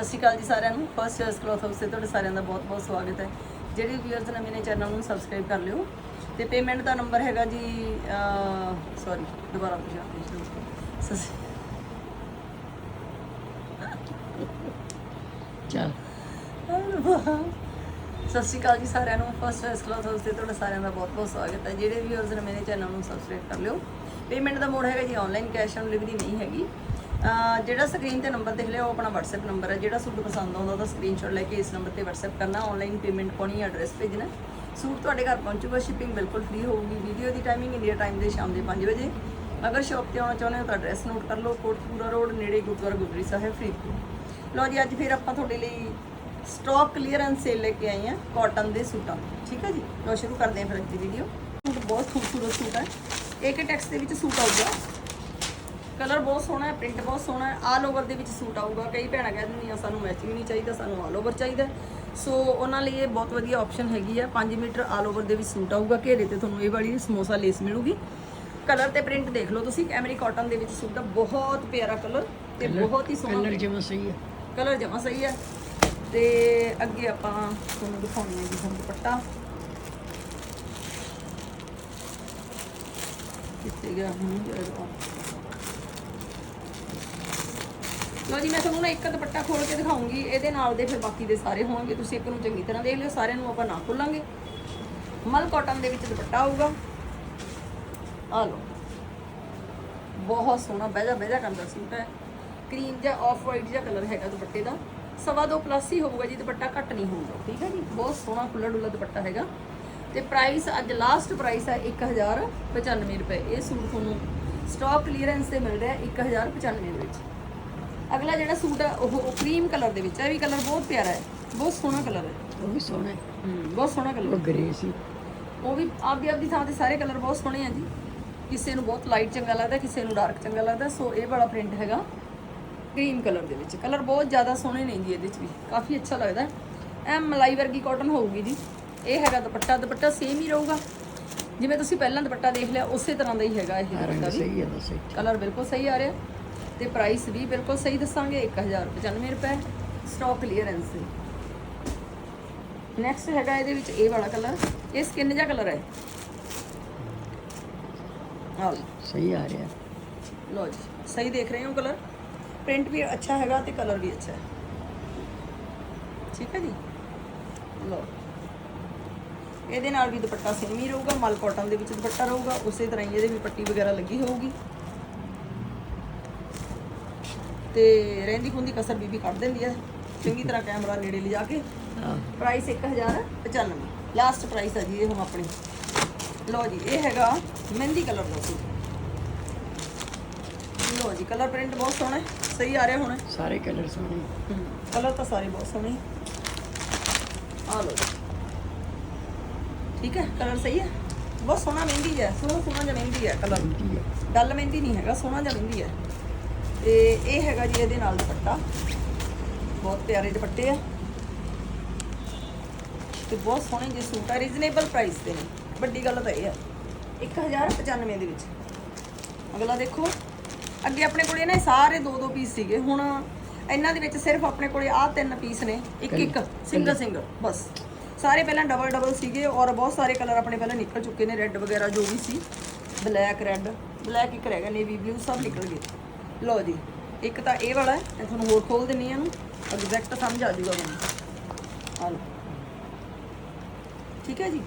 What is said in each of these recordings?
ਸਤਿ ਸ਼੍ਰੀ ਅਕਾਲ ਜੀ ਸਾਰਿਆਂ ਨੂੰ। ਫਸਟ ਚੋਇਸ ਕਲੋਥ ਹਾਊਸ ਤੇ ਤੁਹਾਡੇ ਸਾਰਿਆਂ ਦਾ ਬਹੁਤ-ਬਹੁਤ ਸਵਾਗਤ ਹੈ। ਜਿਹੜੇ ਵੀਅਰਸ ਨੇ ਚੈਨਲ ਨੂੰ ਸਬਸਕ੍ਰਾਈਬ ਕਰ ਲਿਓ। ਤੇ ਪੇਮੈਂਟ ਦਾ ਨੰਬਰ ਹੈਗਾ ਜੀ ਸੌਰੀ ਦੁਬਾਰਾ ਪੁੱਛਾਂ ਸਤਿ ਸ਼੍ਰੀ- ਚੱਲ। ਸਤਿ ਸ਼੍ਰੀ ਅਕਾਲ ਜੀ ਸਾਰਿਆਂ ਨੂੰ। ਫਸਟ ਚੋਇਸ ਕਲੋਥ ਹਾਊਸ ਤੇ ਤੁਹਾਡਾ ਸਾਰਿਆਂ ਦਾ ਬਹੁਤ-ਬਹੁਤ ਸਵਾਗਤ ਹੈ। ਜਿਹੜੇ ਵੀਅਰਸ ਨੇ ਚੈਨਲ ਨੂੰ ਸਬਸਕ੍ਰਾਈਬ ਕਰ ਲਿਓ। ਪੇਮੈਂਟ ਦਾ ਮੋਡ ਹੈਗਾ ਜੀ ਆਨਲਾਈਨ ਕੈਸ਼ ਔਨ ਡਿਲੀਵਰੀ ਨਹੀਂ ਹੈਗੀ। ਜਿਹੜਾ ਸਕਰੀਨ ਤੇ ਨੰਬਰ ਦੇਖ ਲਿਆ ਉਹ ਆਪਣਾ WhatsApp ਨੰਬਰ ਹੈ। ਜਿਹੜਾ ਸੂਟ ਪਸੰਦ ਆਉਂਦਾ ਉਹਦਾ ਸਕਰੀਨਸ਼ਾਟ ਲੈ ਕੇ ਇਸ ਨੰਬਰ ਤੇ WhatsApp ਕਰਨਾ। ਆਨਲਾਈਨ ਪੇਮੈਂਟ ਪਾਉਣੀ ਐਡਰੈਸ ਭੇਜਣਾ। ਸੂਟ ਤੁਹਾਡੇ ਘਰ ਪਹੁੰਚੂਗਾ ਸ਼ਿਪਿੰਗ ਬਿਲਕੁਲ ਫ੍ਰੀ ਹੋਊਗੀ। ਵੀਡੀਓ ਦੀ ਟਾਈਮਿੰਗ ਇੰਡੀਆ ਟਾਈਮ ਦੇ ਸ਼ਾਮ ਦੇ 5 ਵਜੇ। ਅਗਰ ਸ਼ੌਪ ਤੇ ਆਉਣਾ ਚਾਹੁੰਦੇ ਹੋ ਤਾਂ ਐਡਰੈਸ ਨੋਟ ਕਰ ਲਓ। ਕੋਟਪੂਰਾ ਰੋਡ ਨੇੜੇ ਗੁਰਦੁਆਰਾ ਗੁਰਦਰੀ ਸਾਹਿਬ, ਫਰੀਦਕੋਟ। ਲਓ ਜੀ, ਅੱਜ ਫਿਰ ਆਪਾਂ ਤੁਹਾਡੇ ਲਈ ਸਟਾਕ ਕਲੀਅਰੈਂਸ ਸੇਲ ਲੈ ਕੇ ਆਏ ਹਾਂ ਕਾਟਨ ਦੇ ਸੂਟਾਂ ਦੀ। ਠੀਕ ਹੈ ਜੀ? ਲਓ, ਸ਼ੁਰੂ ਕਰਦੇ ਹਾਂ ਫਿਰ ਅੱਜ ਦੀ ਵੀਡੀਓ ਸੂਟ ਬਹੁਤ ਖੂਬਸੂਰਤ ਸੂਟ ਹੈ। ਇੱਕ ਟੈਕਸ ਦੇ ਵਿੱਚ ਸੂਟ ਆਊਗਾ। ਕਲਰ ਬਹੁਤ ਸੋਹਣਾ ਹੈ ਪ੍ਰਿੰਟ ਬਹੁਤ ਸੋਹਣਾ ਹੈ। ਆਲ ਓਵਰ ਦੇ ਵਿੱਚ ਸੂਟ ਆਊਗਾ। ਕਈ ਭੈਣਾਂ ਕਹਿ ਦਿੰਦੀਆਂ ਸਾਨੂੰ ਮੈਚਿੰਗ ਨਹੀਂ ਚਾਹੀਦਾ ਸਾਨੂੰ ਆਲ ਓਵਰ ਚਾਹੀਦਾ। ਸੋ ਉਹਨਾਂ ਲਈ ਇਹ ਬਹੁਤ ਵਧੀਆ ਆਪਸ਼ਨ ਹੈਗੀ ਆ 5 ਮੀਟਰ ਆਲ ਓਵਰ ਦੇ ਵਿੱਚ ਸੂਟ ਆਊਗਾ। ਘੇਰੇ ਤੇ ਤੁਹਾਨੂੰ ਇਹ ਵਾਲੀ ਸਮੋਸਾ ਲੇਸ ਮਿਲੂਗੀ। ਕਲਰ ਤੇ ਪ੍ਰਿੰਟ ਦੇਖ ਲਓ ਤੁਸੀਂ। ਕੈਮਰੀ ਕਾਟਨ ਦੇ ਵਿੱਚ ਸੂਟ ਆ ਬਹੁਤ ਪਿਆਰਾ ਕਲਰ ਤੇ ਬਹੁਤ ਹੀ ਸੋਹਣਾ ਕਲਰ ਜਿਵੇਂ ਸਹੀ ਹੈ। ਕਲਰ ਜਮਾ ਸਹੀ ਹੈ। ਤੇ ਅੱਗੇ ਆਪਾਂ ਤੁਹਾਨੂੰ ਦਿਖਾਉਣੀ ਹੈ ਜੀ ਹੁਣ ਦੁਪੱਟਾ। ਕਿੱਥੇ ਗਿਆ ਹੁਣ ਜਿਹੜਾ ਲੋ ਜੀ ਮੈਂ ਤੁਹਾਨੂੰ ਨਾ ਇੱਕ ਦੁਪੱਟਾ ਖੋਲ ਕੇ ਦਿਖਾਉਂਗੀ, ਇਹਦੇ ਨਾਲ ਦੇ ਫਿਰ ਬਾਕੀ ਦੇ ਸਾਰੇ ਹੋਣਗੇ। ਤੁਸੀਂ ਇੱਕ ਨੂੰ ਚੰਗੀ ਤਰ੍ਹਾਂ ਦੇਖ ਲਿਓ, ਸਾਰਿਆਂ ਨੂੰ ਆਪਾਂ ਨਾ ਖੋਲਾਂਗੇ। ਮਲ ਕਾਟਨ ਦੇ ਵਿੱਚ ਦੁਪੱਟਾ ਆਊਗਾ। ਆ ਲਓ। ਬਹੁਤ ਸੋਹਣਾ ਬਹਿਜਾ ਬਹਿਜਾ ਕੰਦਾ ਸੂਟ ਹੈ। ਕਰੀਮ ਜਾਂ ਆਫ ਵਾਈਟ ਜਿਹਾ ਕਲਰ ਹੈਗਾ ਦੁਪੱਟੇ ਦਾ। ਸਵਾ ਦੋ ਪਲੱਸ ਹੀ ਹੋਊਗਾ ਜੀ, ਦੁਪੱਟਾ ਘੱਟ ਨਹੀਂ ਹੋਊਗਾ, ਠੀਕ ਹੈ ਜੀ? ਬਹੁਤ ਸੋਹਣਾ ਖੁੱਲਾ ਡੁੱਲਾ ਦੁਪੱਟਾ ਹੈਗਾ। ਤੇ ਪ੍ਰਾਈਸ ਅੱਜ ਲਾਸਟ ਪ੍ਰਾਈਸ ਹੈ 1095 ਰੁਪਏ। ਇਹ ਸੂਟ ਤੁਹਾਨੂੰ ਸਟਾਕ ਕਲੀਅਰੈਂਸ ਤੇ ਮਿਲ ਰਿਹਾ 1095 ਦੇ ਵਿੱਚ। ਅਗਲਾ ਜਿਹੜਾ ਸੂਟ ਹੈ ਉਹ ਕਰੀਮ ਕਲਰ ਦੇ ਵਿੱਚ ਹੈ ਇਹ ਵੀ ਕਲਰ ਬਹੁਤ ਪਿਆਰਾ ਹੈ। ਬਹੁਤ ਸੋਹਣਾ ਕਲਰ ਹੈ। ਉਹ ਵੀ ਸੋਹਣਾ ਹੈ। ਬਹੁਤ ਸੋਹਣਾ ਕਲਰ ਉਹ ਗ੍ਰੇ ਸੀ। ਉਹ ਵੀ ਆਪਦੀ ਆਪਦੀ ਥਾਂ ਤੇ ਸਾਰੇ ਕਲਰ ਬਹੁਤ ਸੋਹਣੇ ਆ ਜੀ। ਕਿਸੇ ਨੂੰ ਬਹੁਤ ਲਾਈਟ ਚੰਗਾ ਲੱਗਦਾ ਕਿਸੇ ਨੂੰ ਡਾਰਕ ਚੰਗਾ ਲੱਗਦਾ। ਸੋ ਇਹ ਵਾਲਾ ਪ੍ਰਿੰਟ ਹੈਗਾ ਕਰੀਮ ਕਲਰ ਦੇ ਵਿੱਚ। ਕਲਰ ਬਹੁਤ ਜ਼ਿਆਦਾ ਸੋਹਣੇ ਨੇ ਜੀ ਇਹਦੇ ਵਿੱਚ ਵੀ। ਕਾਫੀ ਅੱਛਾ ਲੱਗਦਾ। ਐ ਮਲਾਈ ਵਰਗੀ ਕਾਟਨ ਹੋਊਗੀ ਜੀ। ਇਹ ਹੈਗਾ ਦੁਪੱਟਾ। ਦੁਪੱਟਾ ਸੇਮ ਹੀ ਰਹੂਗਾ। ਜਿਵੇਂ ਤੁਸੀਂ ਪਹਿਲਾਂ ਦੁਪੱਟਾ ਦੇਖ ਲਿਆ ਉਸੇ ਤਰ੍ਹਾਂ ਦਾ ਹੀ ਹੈਗਾ ਇਹ ਰੰਗ ਦੁਪੱਟਾ ਵੀ। ਸਹੀ ਹੈ ਬਸ। ਕਲਰ ਬਿਲਕੁਲ ਸਹੀ ਆ ਰਿਹਾ। ਤੇ ਪ੍ਰਾਈਸ ਵੀ ਬਿਲਕੁਲ ਸਹੀ ਦੱਸਾਂਗੇ 1095 ਰੁਪਏ ਸਟਾਕ ਕਲੀਅਰੈਂਸ ਦੇ। ਨੈਕਸਟ ਹੈਗਾ ਇਹਦੇ ਵਿੱਚ ਇਹ ਵਾਲਾ ਕਲਰ ਇਹ ਸਕਿਨ ਜਿਹਾ ਕਲਰ ਹੈ। ਆਹ। ਸਹੀ ਆ ਰਿਹਾ। ਲਓ ਜੀ ਸਹੀ ਦੇਖ ਰਹੇ ਹੋ ਕਲਰ ਪ੍ਰਿੰਟ ਵੀ ਅੱਛਾ ਹੈਗਾ ਤੇ ਕਲਰ ਵੀ ਅੱਛਾ ਹੈ। ਠੀਕ ਹੈ ਜੀ? ਲਓ। ਇਹਦੇ ਨਾਲ ਵੀ ਦੁਪੱਟਾ ਸੇਮ ਹੀ ਰਹੂਗਾ ਮਲ ਕਾਟਨ ਦੇ ਵਿੱਚ ਦੁਪੱਟਾ ਰਹੂਗਾ ਉਸੇ ਤਰ੍ਹਾਂ ਹੀ ਇਹਦੇ ਵੀ ਪੱਟੀ ਵਗੈਰਾ ਲੱਗੀ ਹੋਊਗੀ। ਤੇ ਰਹਿੰਦੀ ਖੁੰਦੀ ਕਸਰ ਬੀਬੀ ਕੱਢ ਦਿੰਦੀ ਹੈ ਚੰਗੀ ਤਰ੍ਹਾਂ ਕੈਮਰਾ ਨੇੜੇ ਲਿਜਾ ਕੇ। ਪ੍ਰਾਈਸ 1095 ਲਾਸਟ ਪ੍ਰਾਈਸ ਹੈ ਜੀ ਇਹ ਹੁਣ ਆਪਣੀ। ਲਓ ਜੀ ਇਹ ਹੈਗਾ ਮਹਿੰਦੀ ਕਲਰ ਦਾ ਸੂਟ। ਲਓ ਜੀ ਕਲਰ ਪ੍ਰਿੰਟ ਬਹੁਤ ਸੋਹਣਾ ਹੈ। ਸਹੀ ਆ ਰਿਹਾ ਹੁਣ। ਸਾਰੇ ਕਲਰ ਸੋਹਣੇ। ਕਲਰ ਤਾਂ ਸਾਰੇ ਬਹੁਤ ਸੋਹਣੇ। ਆ ਲਓ। ਠੀਕ ਹੈ ਕਲਰ ਸਹੀ ਹੈ? ਬਹੁਤ ਸੋਹਣਾ ਮਹਿੰਦੀ ਹੈ ਸੋਹਣਾ ਸੋਹਣਾ ਜਿਹਾ ਮਹਿੰਦੀ ਹੈ ਕਲਰ। ਡੱਲ ਮਹਿੰਦੀ ਨਹੀਂ ਹੈਗਾ ਸੋਹਣਾ ਜਿਹਾ ਮਹਿੰਦੀ ਹੈ। ਤੇ ਇਹ ਹੈਗਾ ਜੀ ਇਹਦੇ ਨਾਲ ਦੁਪੱਟਾ। ਬਹੁਤ ਪਿਆਰੇ ਦੁਪੱਟੇ ਆ। ਤੇ ਬਹੁਤ ਸੋਹਣੇ ਜਿਹੇ ਸੂਟ ਆ ਰੀਜ਼ਨੇਬਲ ਪ੍ਰਾਈਸ ਤੇ ਨੇ। ਵੱਡੀ ਗੱਲ ਤਾਂ ਇਹ ਆ 1095 ਦੇ ਵਿੱਚ। ਅਗਲਾ ਦੇਖੋ ਅੱਗੇ ਆਪਣੇ ਕੋਲੇ ਨਾ ਸਾਰੇ ਦੋ ਦੋ ਪੀਸ ਸੀਗੇ। ਹੁਣ ਇਹਨਾਂ ਦੇ ਵਿੱਚ ਸਿਰਫ ਆਪਣੇ ਕੋਲੇ ਆਹ ਤਿੰਨ ਪੀਸ ਨੇ ਇੱਕ ਇੱਕ ਸਿੰਗਲ ਸਿੰਗਲ ਬਸ। ਸਾਰੇ ਪਹਿਲਾਂ ਡਬਲ ਡਬਲ ਸੀਗੇ ਔਰ ਬਹੁਤ ਸਾਰੇ ਕਲਰ ਆਪਣੇ ਪਹਿਲਾਂ ਨਿਕਲ ਚੁੱਕੇ ਨੇ ਰੈੱਡ ਵਗੈਰਾ ਜੋ ਵੀ ਸੀ। ਬਲੈਕ ਰੈੱਡ ਬਲੈਕ ਇੱਕ ਰਹਿ ਗਿਆ ਨੇਵੀ ਬਲੂ ਸਭ ਨਿਕਲ ਗਏ। ਲਓ ਜੀ, ਇੱਕ ਤਾਂ ਇਹ ਵਾਲਾ ਹੈ, ਮੈਂ ਤੁਹਾਨੂੰ ਹੋਰ ਖੋਲ ਦਿੰਨੀ ਆ ਇਹਨੂੰ ਐਗਜ਼ੈਕਟ ਸਮਝ ਆ ਜੂਗਾ ਮੈਨੂੰ। ਆ ਲਓ। ਠੀਕ ਹੈ ਜੀ?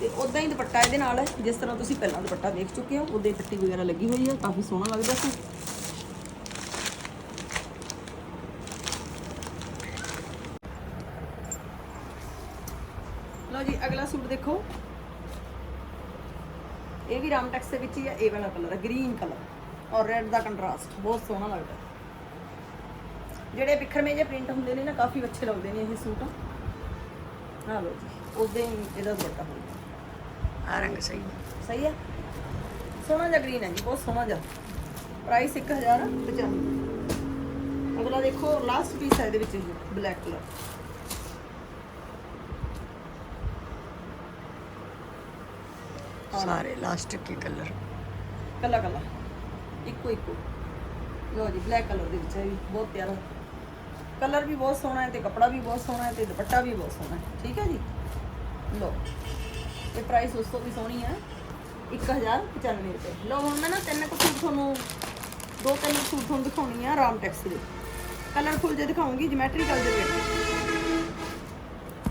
ਤੇ ਉਦਾਂ ਹੀ ਦੁਪੱਟਾ ਇਹਦੇ ਨਾਲ ਹੈ, ਜਿਸ ਤਰ੍ਹਾਂ ਤੁਸੀਂ ਪਹਿਲਾਂ ਦੁਪੱਟਾ ਦੇਖ ਚੁੱਕੇ ਹੋ ਉਦਾਂ ਹੀ ਪੱਟੀ ਵਗੈਰਾ ਲੱਗੀ ਹੋਈ ਹੈ, ਕਾਫੀ ਸੋਹਣਾ ਲੱਗਦਾ ਸੀ। ਲਓ ਜੀ, ਅਗਲਾ ਸੂਟ ਦੇਖੋ। ਇਹ ਵੀ ਰਾਮਟੈਕਸ ਦੇ ਵਿੱਚ ਹੀ ਹੈ, ਇਹ ਵਾਲਾ ਕਲਰ ਹੈ ਗ੍ਰੀਨ ਕਲਰ ਔਰ ਰੈੱਡ ਦਾ ਕੰਟਰਾਸਟ ਬਹੁਤ ਸੋਹਣਾ ਲੱਗਦਾ। ਜਿਹੜੇ ਬਿਖਰਵੇਂ ਜਿਹੇ ਪ੍ਰਿੰਟ ਹੁੰਦੇ ਨੇ ਨਾ ਕਾਫੀ ਅੱਛੇ ਲੱਗਦੇ ਨੇ ਇਹ ਸੂਟ। ਆ ਲਓ ਜੀ ਉਦਾਂ ਇਹਦਾ ਦੁਪੱਟਾ ਹੋਊਗਾ ਆ ਰੰਗ ਸਹੀ ਸਹੀ ਹੈ? ਸੋਹਣਾ ਜਿਹਾ ਗ੍ਰੀਨ ਹੈ ਜੀ ਬਹੁਤ ਸੋਹਣਾ ਜਿਹਾ। ਪ੍ਰਾਈਸ 1095 ਅਗਲਾ ਦੇਖੋ ਲਾਸਟ ਪੀਸ ਹੈ ਇਹਦੇ ਵਿੱਚ ਬਲੈਕ ਕਲਰ ਸਾਰੇ ਲਾਸਟ ਕੇ ਕਲਰ ਕੱਲਾ ਕੱਲਾ ਇੱਕੋ ਇੱਕੋ। ਲੋ ਜੀ ਬਲੈਕ ਕਲਰ ਦੇ ਵਿੱਚ ਹੈ ਵੀ ਬਹੁਤ ਪਿਆਰਾ। ਕਲਰ ਵੀ ਬਹੁਤ ਸੋਹਣਾ ਹੈ ਤੇ ਕੱਪੜਾ ਵੀ ਬਹੁਤ ਸੋਹਣਾ ਹੈ ਤੇ ਦੁਪੱਟਾ ਵੀ ਬਹੁਤ ਸੋਹਣਾ ਹੈ, ਠੀਕ ਹੈ ਜੀ? ਲਓ, ਇਹ ਪ੍ਰਾਈਸ ਉਸ ਤੋਂ ਵੀ ਸੋਹਣੀ ਹੈ 1095 ਰੁਪਏ। ਲਓ, ਹੁਣ ਮੈਂ ਨਾ ਤਿੰਨ ਕੁ ਸੂਟ ਤੁਹਾਨੂੰ, ਦੋ ਤਿੰਨ ਸੂਟ ਤੁਹਾਨੂੰ ਦਿਖਾਉਣੀ ਆ ਰਾਮ ਟੈਕਸ ਦੇ। ਕਲਰਫੁਲ ਜੇ ਦਿਖਾਉਂਗੀ ਜਿਮੈਟ੍ਰੀਕਲ ਦੇ ਵਿੱਚ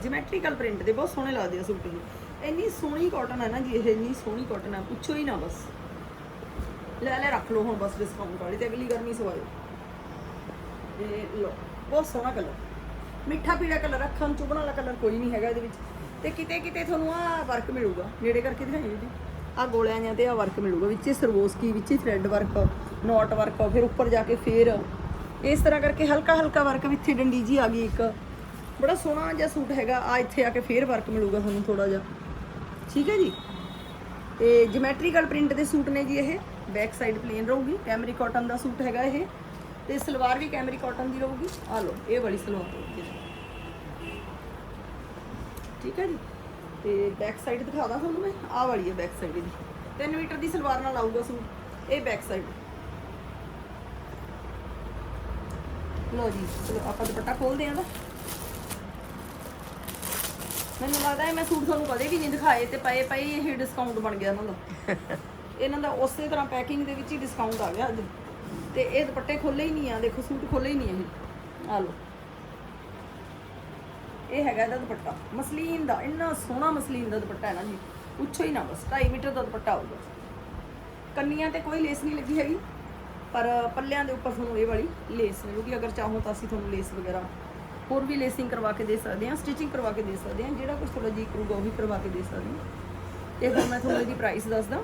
ਜਿਮੈਟ੍ਰੀਕਲ ਪ੍ਰਿੰਟ ਦੇ ਬਹੁਤ ਸੋਹਣੇ ਲੱਗਦੇ ਆ ਸੂਟ ਇਹ ਇੰਨੀ ਸੋਹਣੀ ਕਾਟਨ ਹੈ ਨਾ ਜੀ, ਇਹ ਇੰਨੀ ਸੋਹਣੀ ਕਾਟਨ ਹੈ ਪੁੱਛੋ ਹੀ ਨਾ ਬਸ। ਲੈ ਲੈ ਰੱਖ ਲਓ ਹੁਣ ਬਸ ਡਿਸਕਾਊਂਟ ਵਾਲੀ ਤੇ ਅਗਲੀ ਗਰਮੀ ਸਵਾਇਓ ਇਹ ਲਓ, ਬਹੁਤ ਸੋਹਣਾ ਕਲਰ ਮਿੱਠਾ ਪੀਲਾ ਕਲਰ ਅੱਖਾਂ ਨੂੰ ਚੁਭਣ ਵਾਲਾ ਕਲਰ ਕੋਈ ਨਹੀਂ ਹੈਗਾ ਇਹਦੇ ਵਿੱਚ। ਤੇ ਕਿਤੇ ਕਿਤੇ ਤੁਹਾਨੂੰ ਆ ਵਰਕ ਮਿਲੂਗਾ, ਨੇੜੇ ਕਰਕੇ ਦਿਖਾਈਓ ਜੀ ਆ ਗੋਲਿਆਂ ਜਾਂ ਤੇ ਆ ਵਰਕ ਮਿਲੂਗਾ, ਵਿੱਚ ਸਰਵੋਸਕੀ, ਵਿੱਚ ਥ੍ਰੈਡ ਵਰਕ ਨੋਟ ਵਰਕ ਫਿਰ ਉੱਪਰ ਜਾ ਕੇ ਫੇਰ ਇਸ ਤਰ੍ਹਾਂ ਕਰਕੇ ਹਲਕਾ ਹਲਕਾ ਵਰਕ ਵਿੱਚ ਡੰਡੀ ਜੀ ਆ ਗਈ ਇੱਕ। ਬੜਾ ਸੋਹਣਾ ਜਿਹਾ ਸੂਟ ਹੈਗਾ, ਆ ਇੱਥੇ ਆ ਕੇ ਫੇਰ ਵਰਕ ਮਿਲੂਗਾ ਤੁਹਾਨੂੰ ਥੋੜਾ ਜਿਹਾ। ਠੀਕ ਹੈ ਜੀ? ਤੇ ਜਿਮੈਟ੍ਰੀਕਲ ਪ੍ਰਿੰਟ ਦੇ ਸੂਟ ਨੇ ਜੀ ਇਹ। ਬੈਕ ਸਾਈਡ ਪਲੇਨ ਰਹੂਗੀ। ਕੈਮਰੀ ਕਾਟਨ ਦਾ ਸੂਟ ਹੈਗਾ ਇਹ। ਤੇ ਸਲਵਾਰ ਵੀ ਕੈਮਰੀ ਕਾਟਨ ਦੀ ਰਹੂਗੀ। ਆ ਲਓ, ਇਹ ਵਾਲੀ ਸਲਵਾਰ ਰਹੂਗੀ ਠੀਕ ਹੈ ਜੀ। ਤੇ ਬੈਕ ਸਾਈਡ ਦਿਖਾਦਾ ਤੁਹਾਨੂੰ ਮੈਂ। ਆਹ ਵਾਲੀ ਹੈ ਬੈਕ ਸਾਈਡ ਦੀ 3 ਮੀਟਰ ਦੀ ਸਲਵਾਰ ਨਾਲ ਆਊਗਾ ਸੂਟ। ਇਹ ਬੈਕ ਸਾਈਡ ਲਓ ਜੀ, ਚਲੋ ਆਪਾਂ ਦੁਪੱਟਾ ਖੋਲਦੇ ਆਂ ਦਾ ਮੈਨੂੰ ਲੱਗਦਾ ਮੈਂ ਸੂਟ ਤੁਹਾਨੂੰ ਕਦੇ ਵੀ ਨਹੀਂ ਦਿਖਾਏ ਤੇ ਪਏ ਪਏ ਇਹ ਡਿਸਕਾਊਂਟ ਬਣ ਗਿਆ ਇਹਨਾਂ ਦਾ। ਇਹਨਾਂ ਦਾ ਉਸੇ ਤਰ੍ਹਾਂ ਪੈਕਿੰਗ ਦੇ ਵਿੱਚ ਹੀ ਡਿਸਕਾਊਂਟ ਆ ਗਿਆ ਅੱਜ। ਤੇ ਇਹ ਦੁਪੱਟੇ ਖੋਲੇ ਹੀ ਨਹੀਂ ਆ ਦੇਖੋ ਸੂਟ ਖੋਲੇ ਹੀ ਨਹੀਂ ਇਹ। ਆ ਲਓ। ਇਹ ਹੈਗਾ ਇਹਦਾ ਦੁਪੱਟਾ। ਮਸਲੀਨ ਦਾ ਇੰਨਾ ਸੋਹਣਾ ਮਸਲੀਨ ਦਾ ਦੁਪੱਟਾ ਹੈ ਨਾ ਜੀ। ਪੁੱਛੋ ਹੀ ਨਾ ਬਸ 2.5 ਮੀਟਰ ਦਾ ਦੁਪੱਟਾ ਆਊਗਾ ਕੰਨੀਆਂ ਤੇ ਕੋਈ ਲੇਸ ਨਹੀਂ ਲੱਗੀ ਹੈਗੀ ਪਰ ਪੱਲਿਆਂ ਦੇ ਉੱਪਰ ਤੁਹਾਨੂੰ ਇਹ ਵਾਲੀ ਲੇਸ ਮਿਲੂਗੀ। ਅਗਰ ਚਾਹੋ ਤਾਂ ਅਸੀਂ ਤੁਹਾਨੂੰ ਲੇਸ ਵਗੈਰਾ ਹੋਰ ਵੀ ਲੇਸਿੰਗ ਕਰਵਾ ਕੇ ਦੇ ਸਕਦੇ ਹਾਂ ਸਟਿਚਿੰਗ ਕਰਵਾ ਕੇ ਦੇ ਸਕਦੇ ਹਾਂ, ਜਿਹੜਾ ਕੁਝ ਤੁਹਾਡਾ ਜੀ ਕਰੂਗਾ ਉਹ ਵੀ ਕਰਵਾ ਕੇ ਦੇ ਸਕਦੇ ਹਾਂ। ਤੇ ਹੁਣ ਮੈਂ ਤੁਹਾਨੂੰ ਇਹਦੀ ਪ੍ਰਾਈਸ ਦੱਸਦਾ।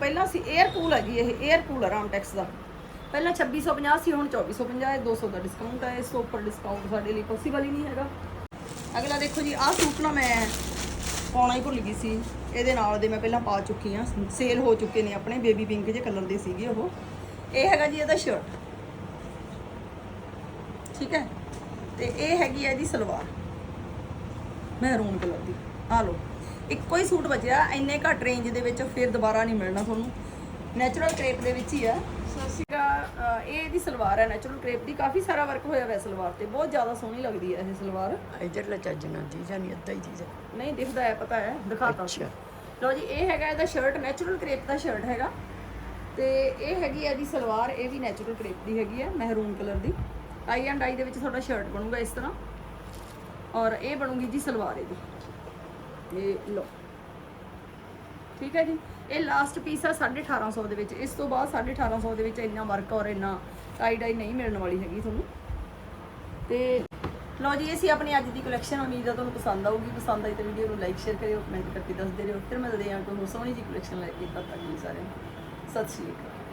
ਪਹਿਲਾਂ ਸੀ 에ਅਰ ਕੂਲ ਹੈ ਜੀ ਇਹ 에ਅਰ ਕੂਲ ਰਾਮਟੈਕਸ ਦਾ। ਪਹਿਲਾਂ 2650 ਸੀ ਹੁਣ 2450 ਹੈ 200 ਦਾ ਡਿਸਕਾਊਂਟ ਹੈ ਇਸ ਤੋਂ ਉੱਪਰ ਡਿਸਕਾਊਂਟ ਸਾਡੇ ਲਈ ਪੋਸੀਬਲ ਹੀ ਨਹੀਂ ਹੈਗਾ। ਅਗਲਾ ਦੇਖੋ ਜੀ, ਆਹ ਸੂਟ ਨਾ ਮੈਂ ਪਾਉਣਾ ਹੀ ਭੁੱਲ ਗਈ ਸੀ। ਇਹਦੇ ਨਾਲ ਦੇ ਮੈਂ ਪਹਿਲਾਂ ਪਾ ਚੁੱਕੀ ਆ ਸੇਲ ਹੋ ਚੁੱਕੇ ਨੇ ਆਪਣੇ ਬੇਬੀ ਪਿੰਕ ਜਿਹੇ ਕਲਰ ਦੇ ਸੀਗੇ ਉਹ। ਇਹ ਹੈਗਾ ਜੀ ਇਹਦਾ ਸ਼ਰਟ ਠੀਕ ਹੈ? ਤੇ ਇਹ ਹੈਗੀ ਹੈ ਇਹਦੀ ਸਲਵਾਰ। ਮਹਿਰੂਨ ਕਲਰ ਦੀ। ਆ ਲਓ। ਇੱਕੋ ਹੀ ਸੂਟ ਬਚਿਆ। ਇੰਨੇ ਘੱਟ ਰੇਂਜ ਦੇ ਵਿੱਚ ਫਿਰ ਦੁਬਾਰਾ ਨਹੀਂ ਮਿਲਣਾ ਤੁਹਾਨੂੰ। ਨੈਚੁਰਲ ਕ੍ਰੇਪ ਦੇ ਵਿੱਚ ਹੀ ਆ। ਅਹ ਇਹ ਇਹਦੀ ਸਲਵਾਰ ਹੈ ਨੈਚੁਰਲ ਕ੍ਰੇਪ ਦੀ ਕਾਫੀ ਸਾਰਾ ਵਰਕ ਹੋਇਆ ਹੋਇਆ ਸਲਵਾਰ ਤੇ। ਬਹੁਤ ਜ਼ਿਆਦਾ ਸੋਹਣੀ ਲੱਗਦੀ ਹੈ ਇਹ ਸਲਵਾਰ। ਇਧਰਲਾ ਚੱਜ ਨਾਲ ਦੀ ਜਾਨੀ ਅੱਧਾ ਹੀ ਚੀਜ਼ ਹੈ ਨਹੀਂ ਦਿਖਦਾ ਹੈ ਪਤਾ ਹੈ ਦਿਖਾਤਾ। ਅੱਛਾ। ਲਓ ਜੀ ਇਹ ਹੈਗਾ ਇਹਦਾ ਸ਼ਰਟ ਨੈਚੁਰਲ ਕ੍ਰੇਪ ਦਾ ਸ਼ਰਟ ਹੈਗਾ। ਤੇ ਇਹ ਹੈਗੀ ਹੈ ਇਹਦੀ ਸਲਵਾਰ। ਇਹ ਵੀ ਨੈਚੁਰਲ ਕ੍ਰੇਪ ਦੀ ਹੈਗੀ ਹੈ ਮਹਿਰੂਨ ਕਲਰ ਦੀ। ਟਾਈ ਐਂਡ ਡਾਈ ਦੇ ਵਿੱਚ ਤੁਹਾਡਾ ਸ਼ਰਟ ਬਣੂਗਾ ਇਸ ਤਰ੍ਹਾਂ। ਔਰ ਇਹ ਬਣੂਗੀ ਜੀ ਸਲਵਾਰ ਇਹਦੀ। ਇਹ ਲਓ। ਠੀਕ ਹੈ ਜੀ? ਇਹ ਲਾਸਟ ਪੀਸ ਆ 1850 ਦੇ ਵਿੱਚ। ਇਸ ਤੋਂ ਬਾਅਦ 1850 ਦੇ ਵਿੱਚ ਇੰਨਾ ਵਰਕ ਔਰ ਇੰਨਾ ਟਾਈ ਡਾਈ ਨਹੀਂ ਮਿਲਣ ਵਾਲੀ ਹੈਗੀ ਤੁਹਾਨੂੰ। ਤੇ ਲਓ ਜੀ, ਇਹ ਸੀ ਆਪਣੀ ਅੱਜ ਦੀ ਕਲੈਕਸ਼ਨ ਉਮੀਦ ਆ ਤੁਹਾਨੂੰ ਪਸੰਦ ਆਊਗੀ। ਪਸੰਦ ਆਈ ਤਾਂ ਵੀਡੀਓ ਨੂੰ ਲਾਈਕ ਸ਼ੇਅਰ ਕਰਿਓ ਕਮੈਂਟ ਕਰਕੇ ਦੱਸਦੇ ਰਹੋ ਫਿਰ ਮਿਲਦੇ ਹਾਂ ਤੁਹਾਨੂੰ ਸੋਹਣੀ ਜੀ ਕਲੈਕਸ਼ਨ ਲੈ ਕੇ। ਤਦ ਤੱਕ ਜੀ ਸਾਰਿਆਂ ਨੂੰ। ਸਤਿ ਸ਼੍ਰੀ ਅਕਾਲ।